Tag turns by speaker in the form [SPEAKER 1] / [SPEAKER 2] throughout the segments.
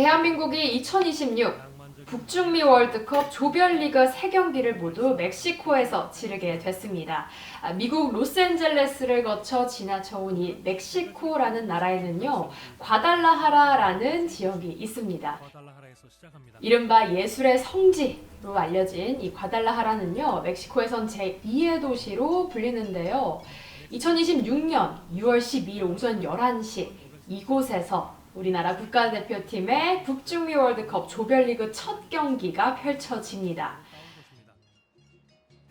[SPEAKER 1] 대한민국이 2026 북중미 월드컵 조별리그 3경기를 모두 멕시코에서 치르게 됐습니다. 아, 미국 로스앤젤레스를 거쳐 지나쳐온 이 멕시코라는 나라에는요, 과달라하라라는 지역이 있습니다. 이른바 예술의 성지로 알려진 이 과달라하라는요, 멕시코에선 제2의 도시로 불리는데요. 2026년 6월 12일 오전 11시 이곳에서 우리나라 국가대표팀의 북중미 월드컵 조별리그 첫 경기가 펼쳐집니다.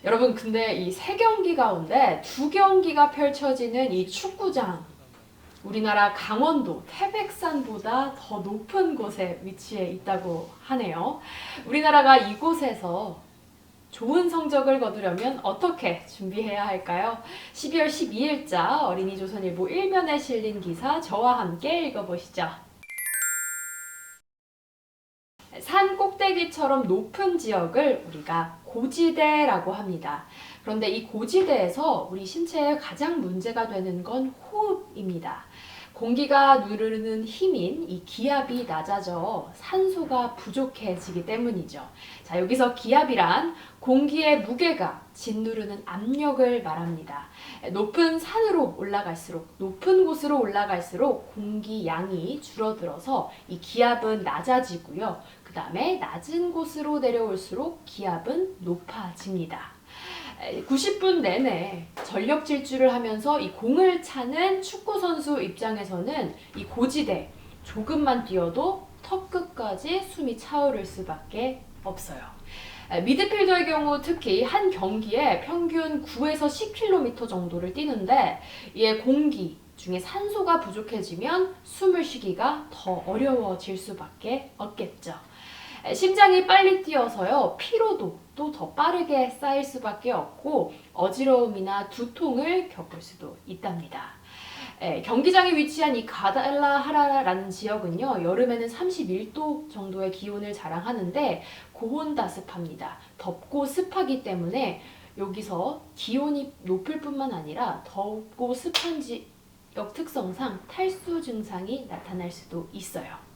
[SPEAKER 1] 여러분 근데 이 세 경기 가운데 두 경기가 펼쳐지는 이 축구장 우리나라 강원도 태백산보다 더 높은 곳에 위치해 있다고 하네요. 우리나라가 이곳에서 좋은 성적을 거두려면 어떻게 준비해야 할까요? 12월 12일자 어린이 조선일보 1면에 실린 기사 저와 함께 읽어보시죠. 산 꼭대기처럼 높은 지역을 우리가 고지대라고 합니다. 그런데 이 고지대에서 우리 신체에 가장 문제가 되는 건 호흡입니다. 공기가 누르는 힘인 이 기압이 낮아져 산소가 부족해지기 때문이죠. 자, 여기서 기압이란 공기의 무게가 짓누르는 압력을 말합니다. 높은 산으로 올라갈수록, 높은 곳으로 올라갈수록 공기 양이 줄어들어서 이 기압은 낮아지고요. 그 다음에 낮은 곳으로 내려올수록 기압은 높아집니다. 90분 내내 전력 질주를 하면서 이 공을 차는 축구 선수 입장에서는 이 고지대 조금만 뛰어도 턱 끝까지 숨이 차오를 수밖에 없어요. 미드필더의 경우 특히 한 경기에 평균 9에서 10km 정도를 뛰는데 이에 공기 중에 산소가 부족해지면 숨을 쉬기가 더 어려워질 수밖에 없겠죠. 심장이 빨리 뛰어서요 피로도 또 더 빠르게 쌓일 수밖에 없고 어지러움이나 두통을 겪을 수도 있답니다. 예, 경기장에 위치한 이 가달라하라라는 지역은요 여름에는 31도 정도의 기온을 자랑하는데 고온다습합니다. 덥고 습하기 때문에 여기서 기온이 높을 뿐만 아니라 덥고 습한 지역 특성상 탈수 증상이 나타날 수도 있어요.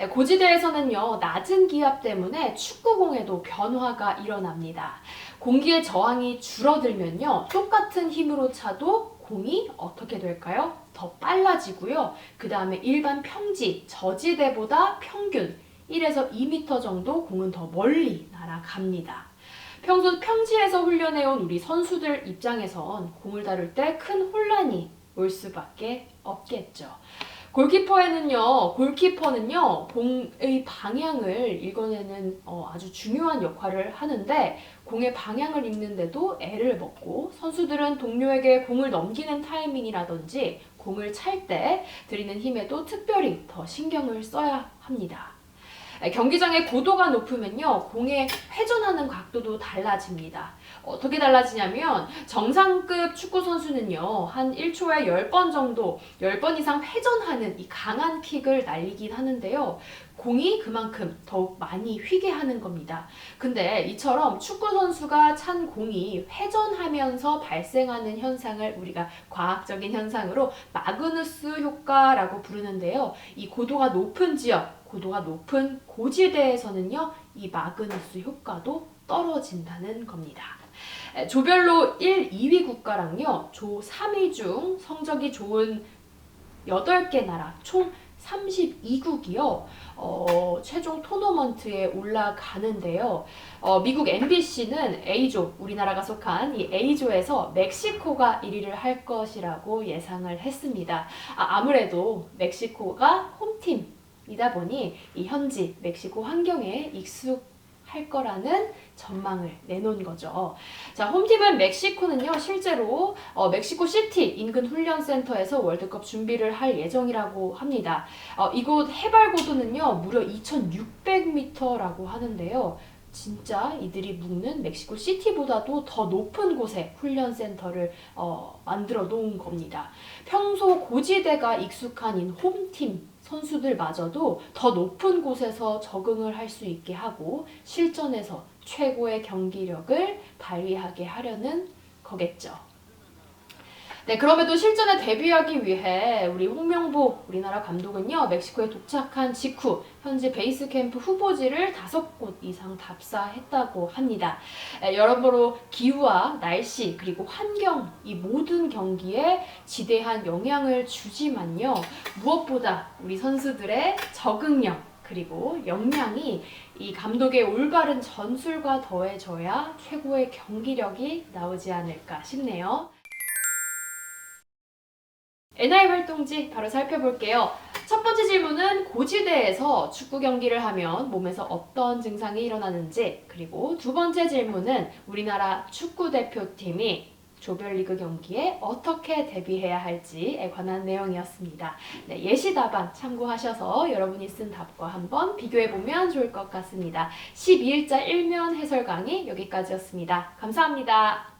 [SPEAKER 1] 예, 고지대에서는요, 낮은 기압 때문에 축구공에도 변화가 일어납니다. 공기의 저항이 줄어들면요, 똑같은 힘으로 차도 공이 어떻게 될까요? 더 빨라지고요. 그 다음에 일반 평지, 저지대보다 평균 1에서 2m 정도 공은 더 멀리 날아갑니다. 평소 평지에서 훈련해온 우리 선수들 입장에선 공을 다룰 때 큰 혼란이 올 수밖에 없겠죠. 골키퍼에는요, 골키퍼는요, 공의 방향을 읽어내는 어, 아주 중요한 역할을 하는데, 공의 방향을 읽는데도 애를 먹고, 선수들은 동료에게 공을 넘기는 타이밍이라든지, 공을 찰 때 드리는 힘에도 특별히 더 신경을 써야 합니다. 경기장의 고도가 높으면요, 공의 회전하는 각도도 달라집니다. 어떻게 달라지냐면, 정상급 축구 선수는요, 한 1초에 10번 정도, 10번 이상 회전하는 이 강한 킥을 날리긴 하는데요, 공이 그만큼 더욱 많이 휘게 하는 겁니다. 근데 이처럼 축구 선수가 찬 공이 회전하면서 발생하는 현상을 우리가 과학적인 현상으로 마그누스 효과라고 부르는데요. 이 고도가 높은 지역, 고도가 높은 고지대에서는요, 이 마그누스 효과도 떨어진다는 겁니다. 에, 조별로 1, 2위 국가랑요, 조 3위 중 성적이 좋은 8개 나라, 총 32국이요, 어, 최종 토너먼트에 올라가는데요. 어, 미국 MBC는 A조, 우리나라가 속한 이 A조에서 멕시코가 1위를 할 것이라고 예상을 했습니다. 아, 아무래도 멕시코가 홈팀이다 보니 이 현지 멕시코 환경에 익숙 할 거라는 전망을 내놓은 거죠. 자, 홈팀은 멕시코는요, 실제로 어, 멕시코 시티 인근 훈련센터에서 월드컵 준비를 할 예정이라고 합니다. 어, 이곳 해발 고도는요, 무려 2,600m라고 하는데요. 진짜 이들이 묵는 멕시코 시티보다도 더 높은 곳에 훈련센터를 어, 만들어 놓은 겁니다. 평소 고지대가 익숙한 인 홈팀 선수들마저도 더 높은 곳에서 적응을 할 수 있게 하고 실전에서 최고의 경기력을 발휘하게 하려는 거겠죠. 네, 그럼에도 실전에 데뷔하기 위해 우리 홍명보 우리나라 감독은요, 멕시코에 도착한 직후 현지 베이스 캠프 후보지를 다섯 곳 이상 답사했다고 합니다. 에, 여러모로 기후와 날씨 그리고 환경 이 모든 경기에 지대한 영향을 주지만요. 무엇보다 우리 선수들의 적응력 그리고 역량이 이 감독의 올바른 전술과 더해져야 최고의 경기력이 나오지 않을까 싶네요. NI 활동지 바로 살펴볼게요. 첫 번째 질문은 고지대에서 축구 경기를 하면 몸에서 어떤 증상이 일어나는지, 그리고 두 번째 질문은 우리나라 축구 대표팀이 조별리그 경기에 어떻게 대비해야 할지에 관한 내용이었습니다. 네, 예시 답안 참고하셔서 여러분이 쓴 답과 한번 비교해 보면 좋을 것 같습니다. 12일자 일면 해설 강의 여기까지였습니다. 감사합니다.